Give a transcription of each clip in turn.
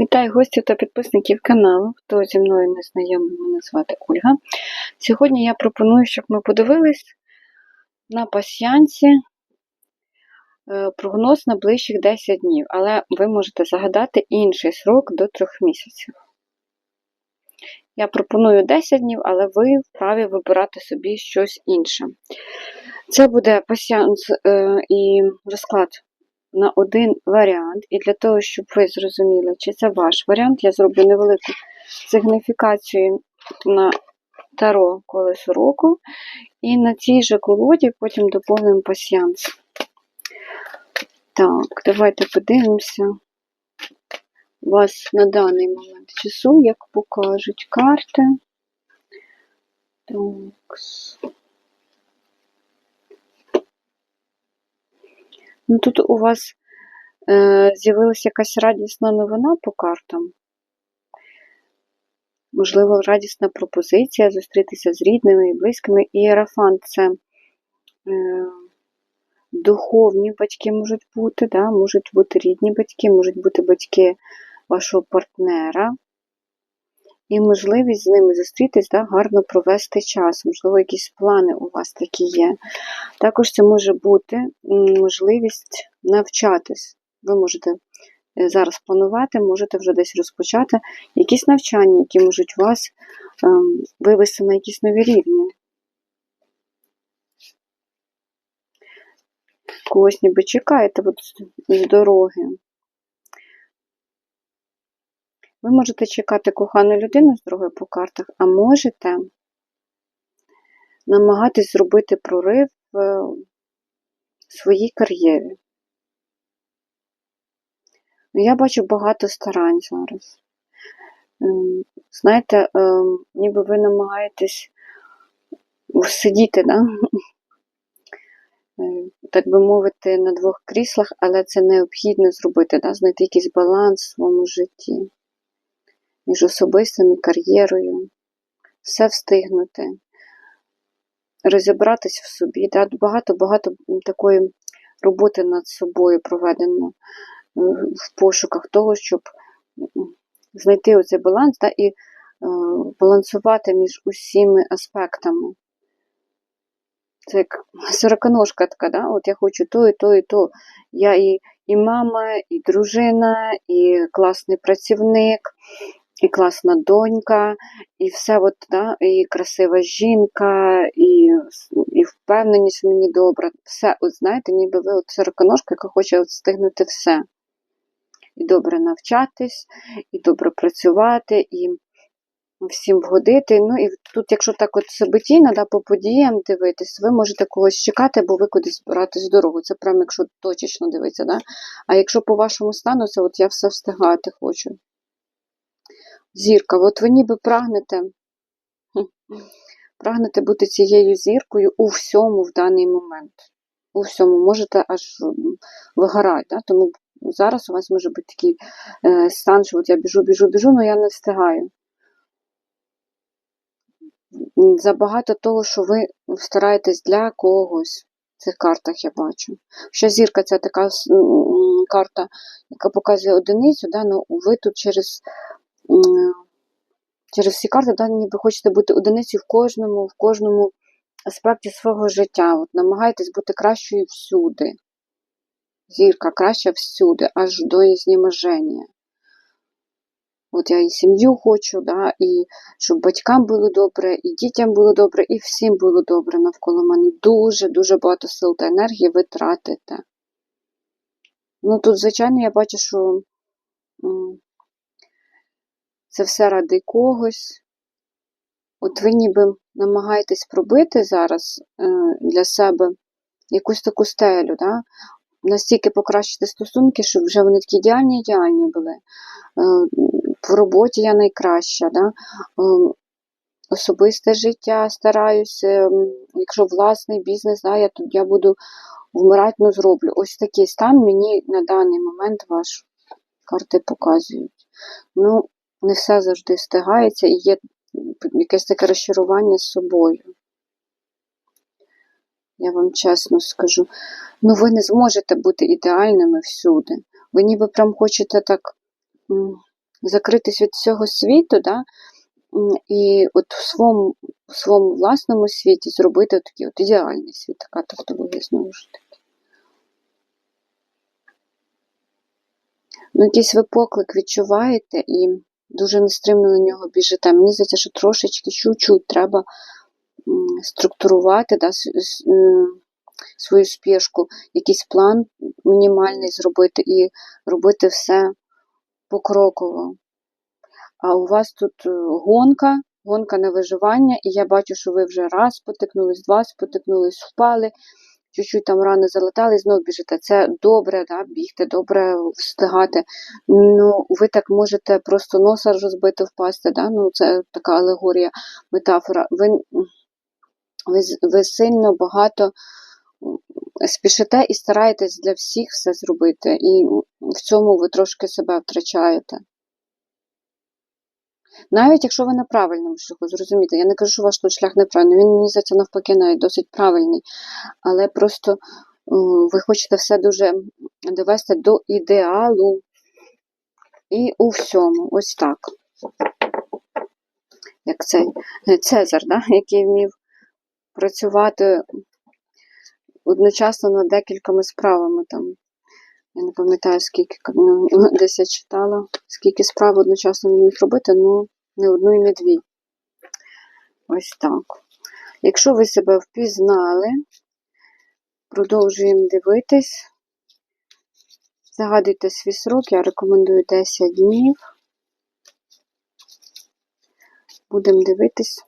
Вітаю гостів та підписників каналу. Хто зі мною не знайомий, мене звати Ольга. Сьогодні я пропоную, щоб ми подивились на пасіянці е, прогноз на ближчих 10 днів, але ви можете загадати інший срок до 3 місяців. Я пропоную 10 днів, але ви вправі вибирати собі щось інше. Це буде пасіянс е, і розклад на один варіант. І для того, щоб ви зрозуміли, чи це ваш варіант, я зроблю невелику сигніфікацію на таро колесо року. І на цій же колоді потім доповнимо пасіянс. Так, давайте подивимося. У вас на даний момент часу, як покажуть карти. Так. Ну, тут у вас е, з'явилася якась радісна новина по картам. Можливо, радісна пропозиція зустрітися з рідними і близькими. Ієрафант це е, духовні батьки можуть бути, да? можуть бути рідні батьки, можуть бути батьки вашого партнера. І можливість з ними зустрітись, да, гарно провести час, можливо, якісь плани у вас такі є. Також це може бути можливість навчатись. Ви можете е, зараз планувати, можете вже десь розпочати якісь навчання, які можуть вас ем, вивести на якісь нові рівні. Когось ніби чекаєте з дороги. Ви можете чекати кохану людину з дороги по картах, а можете намагатись зробити прорив в своїй кар'єрі. Ну, Я бачу багато старань зараз. Ем, знаєте, ем, ніби ви намагаєтесь сидіти, да? Е, так би мовити, на двох кріслах, але це необхідно зробити, да? знайти якийсь баланс в своєму житті між особистим і кар'єрою, все встигнути, розібратись в собі. Багато-багато такої роботи над собою проведено в пошуках того, щоб знайти оцей баланс да, і е, балансувати між усіми аспектами. Це як сороконожка така, да? от я хочу то, і то, і то. Я і, і мама, і дружина, і класний працівник, і класна донька, і все от, да, і красива жінка, і і впевненість мені добра. Все, от знаєте, ніби ви от сороконожка, яка хоче от встигнути все. І добре навчатись, і добре працювати, і всім вгодити. Ну і тут, якщо так от событійно, да, по подіям дивитись, ви можете когось чекати, бо ви кудись збиратись дорогу. Це прямо якщо точечно дивитися. Да? А якщо по вашому стану, це от я все встигати хочу. Зірка, от ви ніби прагнете прагнете бути цією зіркою у всьому в даний момент. У всьому можете аж вигорати. Да? Тому зараз у вас може бути такий е, стан, що от я біжу, біжу, біжу, але я не встигаю. Забагато того, що ви стараєтесь для когось. В цих картах я бачу. Ще зірка це така карта, яка показує одиницю, да? ну ви тут через через всі карти, да, ніби хочете бути одиницею в кожному, в кожному аспекті свого життя. От Намагайтесь бути кращою всюди. Зірка краща всюди, аж до ізнеможення. От я і сім'ю хочу, да, і щоб батькам було добре, і дітям було добре, і всім було добре навколо мене. Дуже-дуже багато сил та енергії ви тратите. Ну тут, звичайно, я бачу, що це все ради когось. От ви ніби намагаєтесь пробити зараз е, для себе якусь таку стелю, да? настільки покращити стосунки, щоб вже вони такі ідеальні ідеальні були. Е, в роботі я найкраща. Да? Е, особисте життя стараюся, якщо власний бізнес, да, я тут я буду вмирати, ну зроблю. Ось такий стан мені на даний момент ваш карти показують. Ну, не все завжди встигається і є якесь таке розчарування з собою. Я вам чесно скажу. Ну, ви не зможете бути ідеальними всюди. Ви ніби прям хочете так закритись від всього світу, да? і от в своєму, в своєму власному світі зробити такий от ідеальний світ, така тавтологія знову ж таки. Ну, якийсь ви поклик відчуваєте і дуже нестримно на нього біжите. Мені здається, що трошечки чуть-чуть треба структурувати да, свою спішку, якийсь план мінімальний зробити і робити все покроково. А у вас тут е, гонка, гонка на виживання, і я бачу, що ви вже раз спотикнулись, два спотикнулись, впали, чуть-чуть там рани залетали і знову біжите. Це добре, да, бігти, добре встигати. Ну, ви так можете просто носа розбити, впасти. Да? Ну, це така алегорія, метафора. Ви, ви, ви сильно багато спішите і стараєтесь для всіх все зробити, і в цьому ви трошки себе втрачаєте. Навіть якщо ви на правильному шляху, зрозумійте, я не кажу, що ваш тут шлях неправильний, він мені здається навпаки навіть досить правильний. Але просто ви хочете все дуже довести до ідеалу і у всьому. Ось так. Як цей е, Цезар, да? який вмів працювати одночасно над декількома справами. Там. Я не пам'ятаю, скільки ну, десь я читала, скільки справ одночасно він міг робити, ну не одну і не дві. Ось так. Якщо ви себе впізнали, продовжуємо дивитись. Загадуйте свій срок, я рекомендую 10 днів. Будемо дивитись,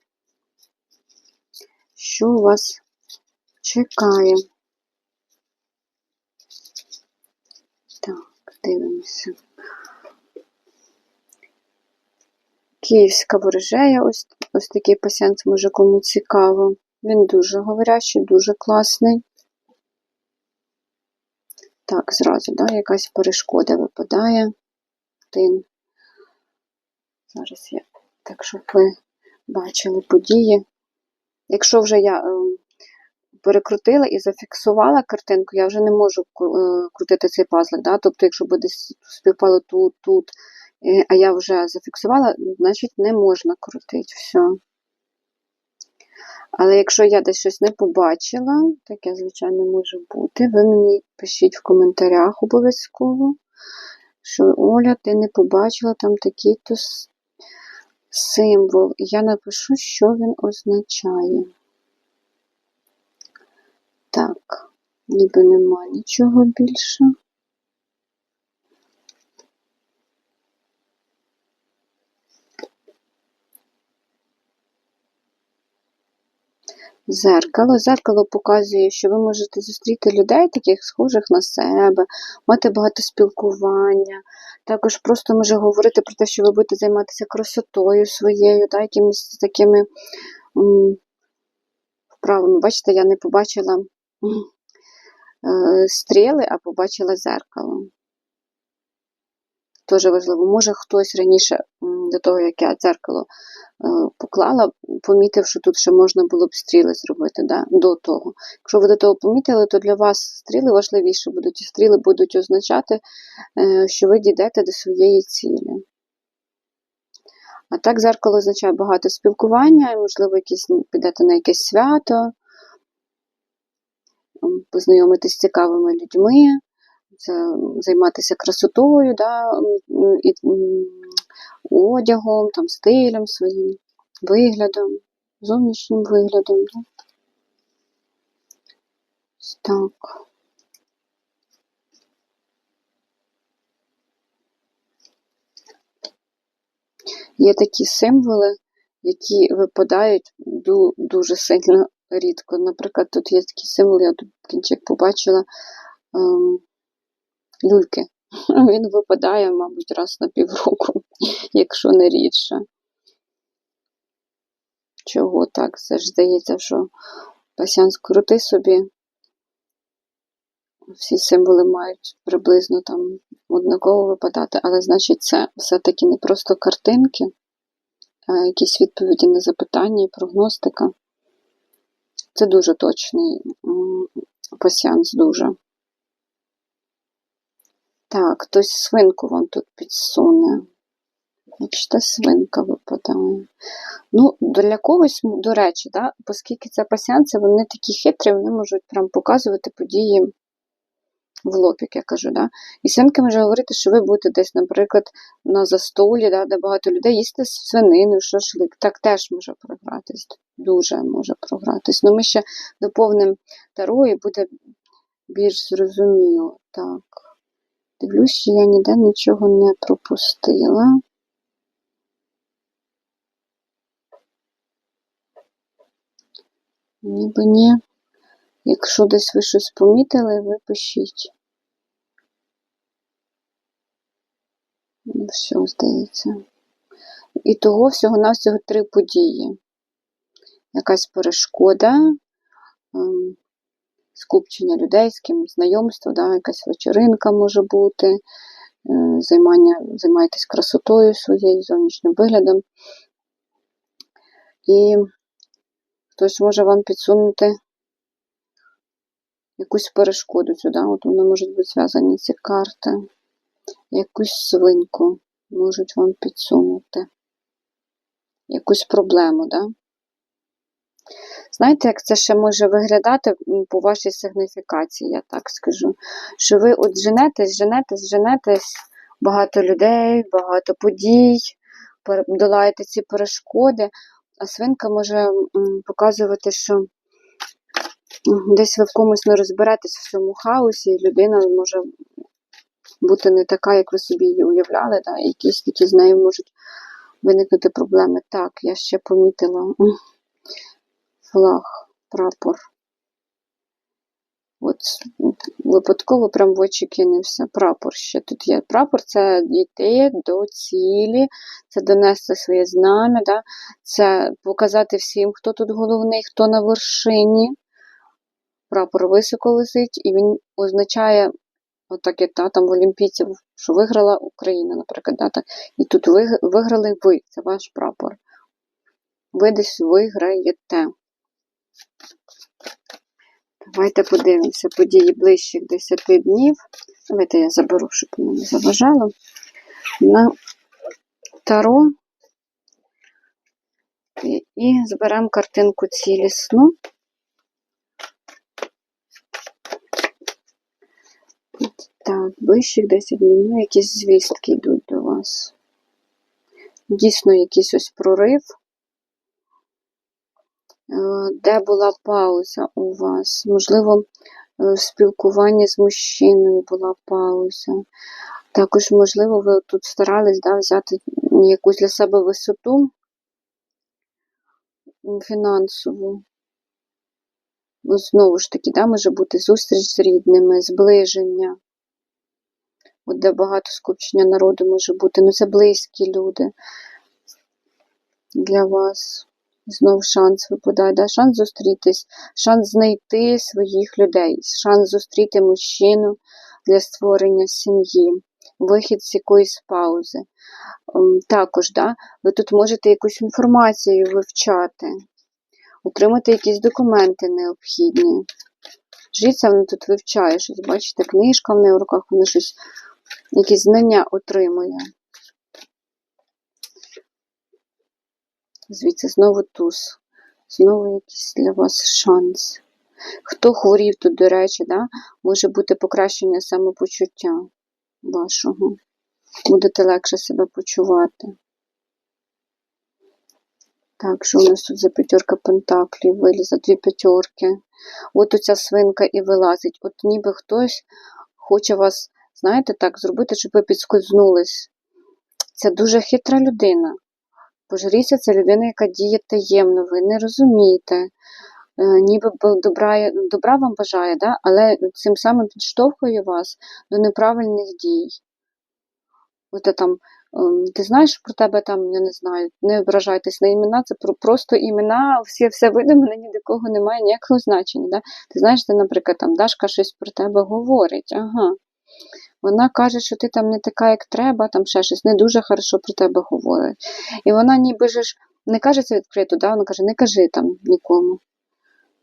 що у вас чекає. Так, дивимося. Київська ворожея, ось, ось такий пасіанс, може кому цікаво. Він дуже говорящий, дуже класний. Так, зразу, да, якась перешкода випадає. Один. Зараз я так, щоб ви бачили події. Якщо вже я е, перекрутила і зафіксувала картинку, я вже не можу е, крутити цей пазлик. Да? Тобто, якщо буде співпало тут, тут, е, а я вже зафіксувала, значить не можна крутити все. Але якщо я десь щось не побачила, таке, звичайно, може бути, ви мені пишіть в коментарях обов'язково, що Оля, ти не побачила там такий-то символ. Я напишу, що він означає. Так, ніби нема нічого більше. Зеркало. Зеркало показує, що ви можете зустріти людей, таких схожих на себе, мати багато спілкування. Також просто може говорити про те, що ви будете займатися красотою своєю, да, якимись такими вправами. Бачите, я не побачила стріли, а побачила зеркало. Дуже важливо. Може хтось раніше, до того, як я дзеркало е, поклала, помітив, що тут ще можна було б стріли зробити да, до того. Якщо ви до того помітили, то для вас стріли важливіше будуть. І стріли будуть означати, е, що ви дійдете до своєї цілі. А так, зеркало означає багато спілкування, можливо, якісь, підете на якесь свято, познайомитись з цікавими людьми, займатися красотою, да, і, одягом, там, стилем своїм, виглядом, зовнішнім виглядом. Да. Так. Є такі символи, які випадають дуже сильно рідко. Наприклад, тут є такий символ, я тут кінчик побачила ем, люльки. Він випадає, мабуть, раз на півроку, якщо не рідше. Чого так? Це ж здається, що пасіанс крути собі. Всі символи мають приблизно там однаково випадати, але значить це все-таки не просто картинки, а якісь відповіді на запитання і прогностика. Це дуже точний пасіанс, дуже. Так, хтось свинку вам тут підсуне. Бачите, свинка випадає. Ну, для когось, до речі, да, оскільки це пасіанці, вони такі хитрі, вони можуть прям показувати події в лоб, як я кажу. Да? І свинка може говорити, що ви будете десь, наприклад, на застолі, да, де багато людей їсти свинину, шашлик. Так теж може програтись. Дуже може програтись. Ну, ми ще доповнимо таро і буде більш зрозуміло. Так. Дивлюсь, що я ніде нічого не пропустила. Ніби ні. Якщо десь ви щось помітили, ви пишіть. Все, здається. І того всього-навсього три події. Якась перешкода, ем, скупчення людей, з ким знайомство, да, якась вечеринка може бути, е, займання, займаєтесь красотою своєю, зовнішнім виглядом. І хтось може вам підсунути якусь перешкоду сюди. От вони можуть бути зв'язані ці карти. Якусь свинку можуть вам підсунути. Якусь проблему, да? Знаєте, як це ще може виглядати по вашій сигніфікації, я так скажу. Що ви от женетесь, женетесь, женетесь, багато людей, багато подій, долаєте ці перешкоди, а свинка може показувати, що десь ви в комусь не розберетесь в цьому хаосі, людина може бути не така, як ви собі її уявляли, да? якісь такі з нею можуть виникнути проблеми. Так, я ще помітила флаг, прапор. От випадково прям в очі кинувся. Прапор ще тут є. Прапор це йти до цілі, це донести своє знам'я, да? це показати всім, хто тут головний, хто на вершині. Прапор високо висить, і він означає, отак як та, там в Олімпійців, що виграла Україна, наприклад. Да, так. І тут ви, виграли ви, це ваш прапор. Ви десь виграєте. Давайте подивимося події ближчих 10 днів. Давайте я заберу, щоб воно не заважало. На таро. І, і зберемо картинку цілісну. Так, ближчих 10 днів. Ну, якісь звістки йдуть до вас. Дійсно, якийсь ось прорив. Е, Де була пауза у вас? Можливо, е, в спілкуванні з мужчиною була пауза. Також, можливо, ви тут старались да, взяти якусь для себе висоту фінансову. Знову ж таки, да, може бути зустріч з рідними, зближення. Де багато скупчення народу може бути. Ну, це близькі люди для вас. Знов шанс випадає, да? шанс зустрітись, шанс знайти своїх людей, шанс зустріти мужчину для створення сім'ї, вихід з якоїсь паузи. Ем, Також, да, ви тут можете якусь інформацію вивчати, отримати якісь документи необхідні. Жриця вона тут вивчає щось, бачите, книжка в неї в руках, вона щось, якісь знання отримує. Звідси знову туз. Знову якийсь для вас шанс. Хто хворів тут, до речі, да, може бути покращення самопочуття вашого. Будете легше себе почувати. Так, що у нас тут за п'ятерка пентаклів, виліза дві п'ятерки. От оця свинка і вилазить. От ніби хтось хоче вас, знаєте, так, зробити, щоб ви підскользнулись. Це дуже хитра людина. Пожаріся це людина, яка діє таємно, ви не розумієте. Е, Ніби добра, добра вам бажає, да? але цим самим підштовхує вас до неправильних дій. От там, ем, ти знаєш про тебе там, я не знаю, не ображайтесь на імена, це просто імена, всі, все видумане, ні до кого немає ніякого значення. Да? Ти знаєш, ти, наприклад, там Дашка щось про тебе говорить. Ага. Вона каже, що ти там не така, як треба, там ще щось не дуже хорошо про тебе говорить. І вона ніби ж не каже це відкрито, да? вона каже, не кажи там нікому.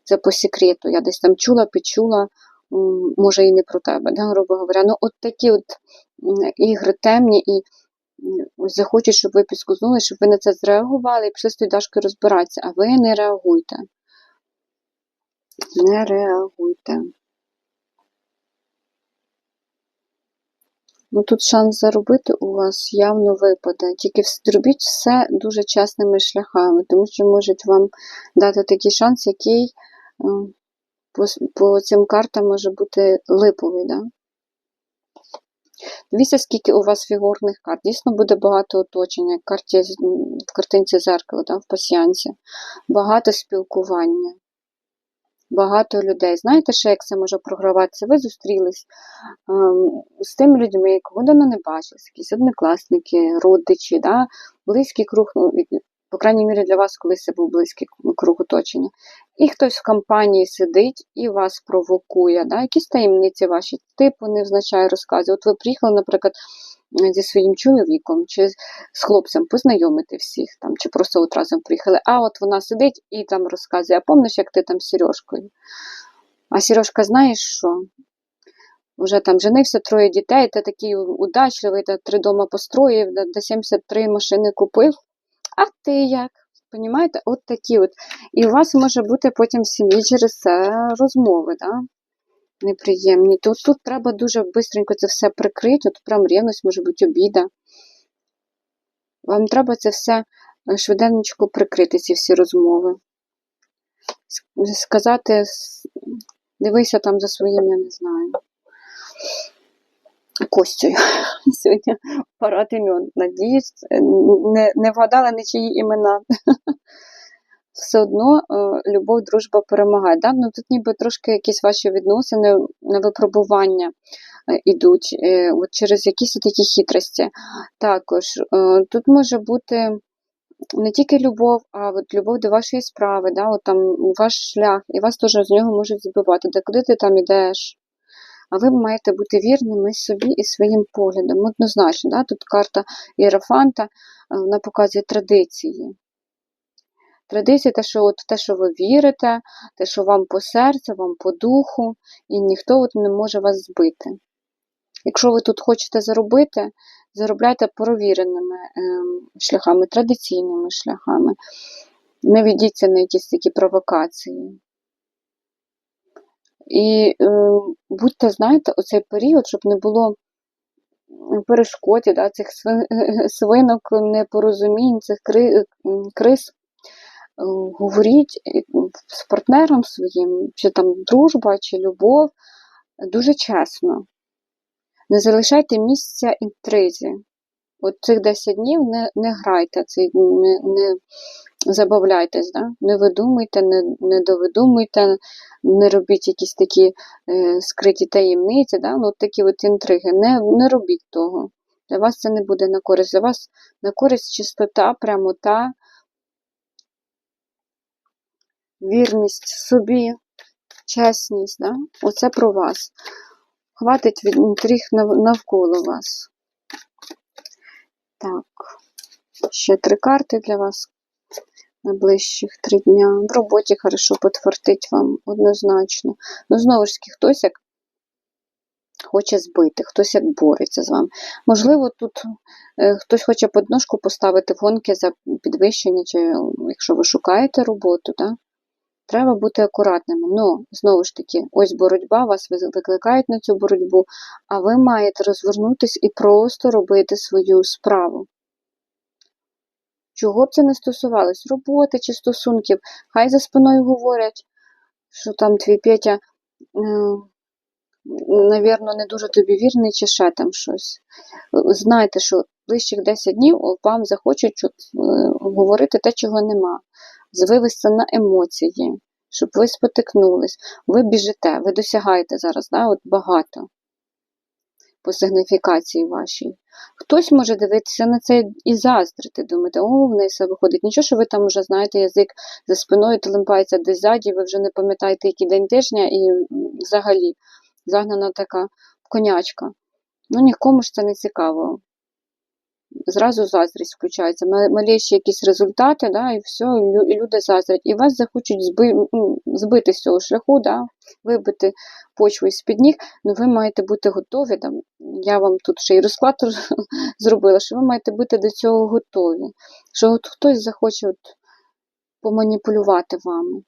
Це по секрету. Я десь там чула, почула, може і не про тебе, да, грубо говоря. Ну, от такі от ігри темні і захочуть, щоб ви підскузнули, щоб ви на це зреагували і пішли з тою Дашкою розбиратися, а ви не реагуйте. Не реагуйте. Ну тут шанс заробити у вас явно випаде. Тільки зробіть все дуже чесними шляхами, тому що можуть вам дати такий шанс, який е, по, по цим картам може бути липовий. Да? Дивіться, скільки у вас фігурних карт. Дійсно буде багато оточення, в картинці зеркала, да, в пасіянці. Багато спілкування. Багато людей. Знаєте, ще як це може програватися? Ви зустрілись ем, з тими людьми, кого давно не бачились, якісь однокласники, родичі, да? близький круг, ну, по крайній мірі для вас колись це був близький круг оточення. І хтось в компанії сидить і вас провокує, да? якісь таємниці ваші, типу невзначай розказує. От ви приїхали, наприклад, зі своїм чоловіком чи з- хлопцем познайомити всіх там, чи просто от разом приїхали. А от вона сидить і там розказує, а помниш, як ти там з Сережкою? А Сережка, знаєш що? Вже там женився троє дітей, ти такий удачливий, ти три дома построїв, до 73 машини купив. А ти як? Понімаєте? От такі от. І у вас може бути потім в сім'ї через це розмови, да? неприємні. Тут, тут треба дуже швидко це все прикрити, от прям рівність, може бути обіда. Вам треба це все е, швиденько прикрити, ці всі розмови. Сказати, дивися там за своїм, я не знаю. Костю. Сьогодні парад імен. Надіюсь, не, не вгадала нічиї імена. Все одно е, любов, дружба перемагає. Да? Ну, тут ніби трошки якісь ваші відносини на випробування е, ідуть, е, от через якісь такі хитрості. Також тут може бути не тільки любов, а от любов до вашої справи, да? от там ваш шлях, і вас теж з нього можуть збивати. Де куди ти там ідеш? А ви маєте бути вірними собі і своїм поглядом. Однозначно, да? тут карта Єрофанта, е, вона показує традиції. Традиції те, що от те, що ви вірите, те, що вам по серцю, вам по духу, і ніхто от не може вас збити. Якщо ви тут хочете заробити, заробляйте провіреними ем, шляхами, традиційними шляхами. Не ведіться на якісь такі провокації. І е, будьте, знаєте, оцей період, щоб не було перешкод, да, цих свинок, непорозумінь, цих кри- криз. Е, Говоріть е, з партнером своїм, чи там дружба, чи любов, дуже чесно. Не залишайте місця інтризі. От цих 10 днів не, не грайте, не, не забавляйтесь, да? не видумуйте, не, не довидумуйте, не робіть якісь такі е, скриті таємниці, да? ну, такі от інтриги. Не, не робіть того. Для вас це не буде на користь. Для вас на користь чистота, прямота, вірність собі, чесність. Да? Оце про вас. Хватить інтриг навколо вас. Так, ще три карти для вас на ближчих три дня. В роботі хорошо потвердить вам однозначно. Ну, знову ж таки, хтось як хоче збити, хтось як бореться з вами. Можливо, тут е, хтось хоче подножку поставити в гонки за підвищення, чи якщо ви шукаєте роботу, да? Треба бути акуратними. Ну, знову ж таки, ось боротьба, вас викликають на цю боротьбу, а ви маєте розвернутися і просто робити свою справу. Чого б це не стосувалось? Роботи чи стосунків. Хай за спиною говорять, що там твій Петя, е, навірно, не дуже тобі вірний, чи ще там щось. Знайте, що ближчих 10 днів вам захочуть е, говорити те, чого нема. Звивести на емоції, щоб ви спотикнулись. Ви біжите, ви досягаєте зараз, да, от багато по сигніфікації вашій. Хтось може дивитися на це і заздрити, думати, о, в неї все виходить. Нічого, що ви там вже знаєте, язик за спиною телемпається десь ззаді, ви вже не пам'ятаєте, який день тижня, і взагалі загнана така конячка. Ну, нікому ж це не цікаво. Зразу заздрість включається. Ма- Малейші якісь результати, да, і все, і люди заздрять. І вас захочуть зби, збити з цього шляху, да, вибити почву із-під ніг, ну ви маєте бути готові. Там, я вам тут ще й розклад зробила, що ви маєте бути до цього готові. Що от хтось захоче от поманіпулювати вами.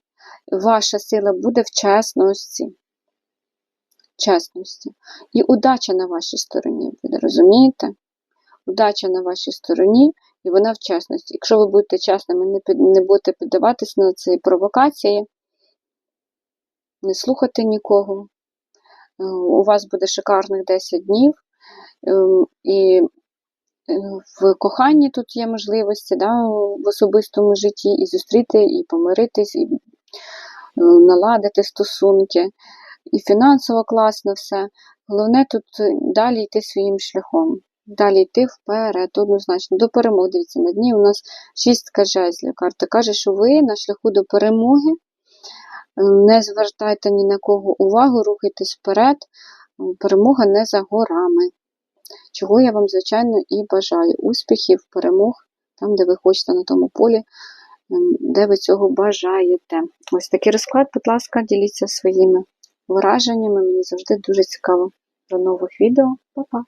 Ваша сила буде в чесності. Чесності. І удача на вашій стороні буде, розумієте? Удача на вашій стороні, і вона в чесності. Якщо ви будете чесними, не, під, не будете піддаватись на ці провокації, не слухати нікого, е, у вас буде шикарних 10 днів, ем, і е, в коханні тут є можливості да, в особистому житті і зустріти, і помиритись, і е, наладити стосунки, і фінансово класно все. Головне тут далі йти своїм шляхом. Далі йти вперед, однозначно, до перемоги. Дивіться, на дні у нас шістка жезлів. Карта каже, що ви на шляху до перемоги. Е, Не звертайте ні на кого увагу, рухайтесь вперед. Е, Перемога не за горами. Чого я вам, звичайно, і бажаю. Успіхів, перемог там, де ви хочете на тому полі, ем, де ви цього бажаєте. Ось такий розклад, будь ласка, діліться своїми враженнями. Мені завжди дуже цікаво. До нових відео. Па-па!